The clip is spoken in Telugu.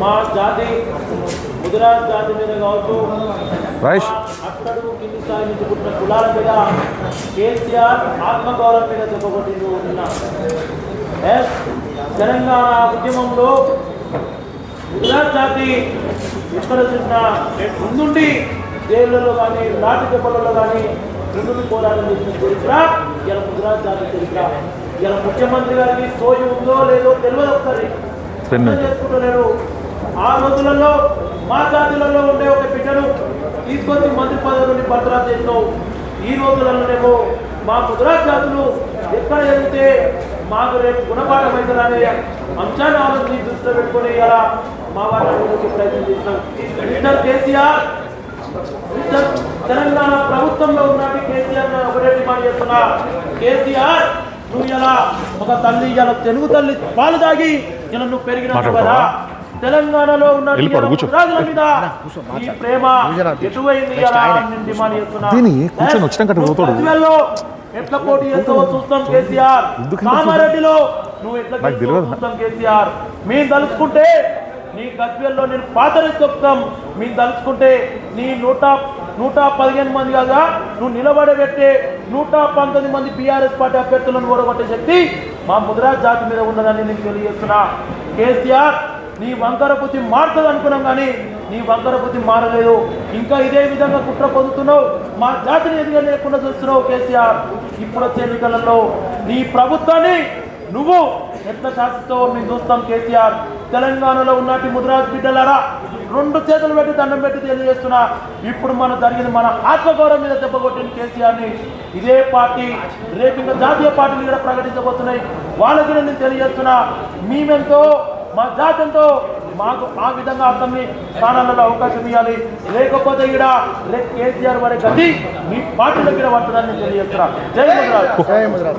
మా జాతి ముదిరాజ్ జాతి మీద కావచ్చు. అట్టడుగు కింది స్థాయి నుంచి పుట్టిన కులాల మీద కేసీఆర్ ఆత్మగౌరవం మీద ఎస్, తెలంగాణ ఉద్యమంలో గుజరాత్ జాతి ఎక్కడ చూసినా ముందుండి జైళ్ళలో కానీ నాటి దెబ్బలలో కానీ ముందుండి పోరాటం చేసిన చరిత్ర ఇలా గుజరాత్ జాతి చరిత్ర. ఇలా ముఖ్యమంత్రి గారికి సోయి ఉందో లేదో తెలియదు ఒకసారి పెన్ను. చేసుకుంటలేరు ఆ రోజులలో మా జాతులలో ఉండే ఒక బిడ్డను తీసుకొచ్చి మంత్రి పదవి నుండి బర్తరాజు చేసినావు ఈ రోజులలోనేమో మా గుజరాత్ జాతులు ఎక్కడ ఎదిగితే మాకు రేపు గుణపాఠం అవుతుందనే అంశాన్ని ఆలోచన దృష్టిలో పెట్టుకుని ఇలా మా వాళ్ళ అభివృద్ధికి ప్రయత్నం చేసినాం మిస్టర్ కేసీఆర్ మిస్టర్ తెలంగాణ ప్రభుత్వంలో ఉన్నట్టు కేసీఆర్ నేను ఒకటే డిమాండ్ చేస్తున్నా కేసీఆర్ నువ్వు ఇలా ఒక తల్లి ఇలా తెలుగు తల్లి పాలు తాగి ఇలా నువ్వు పెరిగిన కదా? తెలంగాణలో ఉన్న వెళ్ళిపోడు, కూర్చో. రాజుల మీద ఈ ప్రేమ ఎటువైంది ఎట్లా పోటీ చేస్తావో చూస్తాం కేసీఆర్. కామారెడ్డిలో నువ్వు ఎట్లా. చూస్తాం కేసీఆర్. మేము తలుచుకుంటే నీ గజ్వేల్లో నేను పాతరి చెప్తాం మేము తలుచుకుంటే నీ నూట నూట పదిహేను మంది కాగా నువ్వు నిలబడబెట్టే నూట పంతొమ్మిది మంది బీఆర్ఎస్ పార్టీ అభ్యర్థులను ఓడగొట్టే శక్తి మా ముద్రాజ్ జాతి మీద ఉన్నదని నేను తెలియజేస్తున్నా. కేసీఆర్ నీ వంకర బుద్ధి మారుతుంది అనుకున్నాం కానీ నీ వంకర బుద్ధి మారలేదు. ఇంకా ఇదే విధంగా కుట్ర పొందుతున్నావు. మా జాతిని ఎదగలేకుండా చూస్తున్నావు కేసీఆర్. ఇప్పుడు వచ్చే ఎన్నికలలో నీ ప్రభుత్వాన్ని నువ్వు ఎట్లా శాసిస్తావో మేము చూస్తాం కేసీఆర్. తెలంగాణలో ఉన్నటి ముద్రాజ్ బిడ్డలారా రెండు చేతులు పెట్టి దండం పెట్టి తెలియజేస్తున్నా. ఇప్పుడు మన జరిగింది మన ఆత్మగౌరవం మీద దెబ్బ కొట్టిన కేసీఆర్ని ఇదే పార్టీ రేపు ఇంకా జాతీయ పార్టీలు కూడా ప్రకటించబోతున్నాయి. వాళ్ళకి నేను తెలియజేస్తున్నా. మేమెంతో మా జాతంతో మాకు ఆ విధంగా అతన్ని స్థానాలలో అవకాశం ఇవ్వాలి. లేకపోతే ఇక్కడ రేపు కేసీఆర్ వారి గతి మీ పార్టీ దగ్గర పడుతుందని నేను తెలియజేస్తున్నా. జై ముద్రాజ్. జై ముద్రా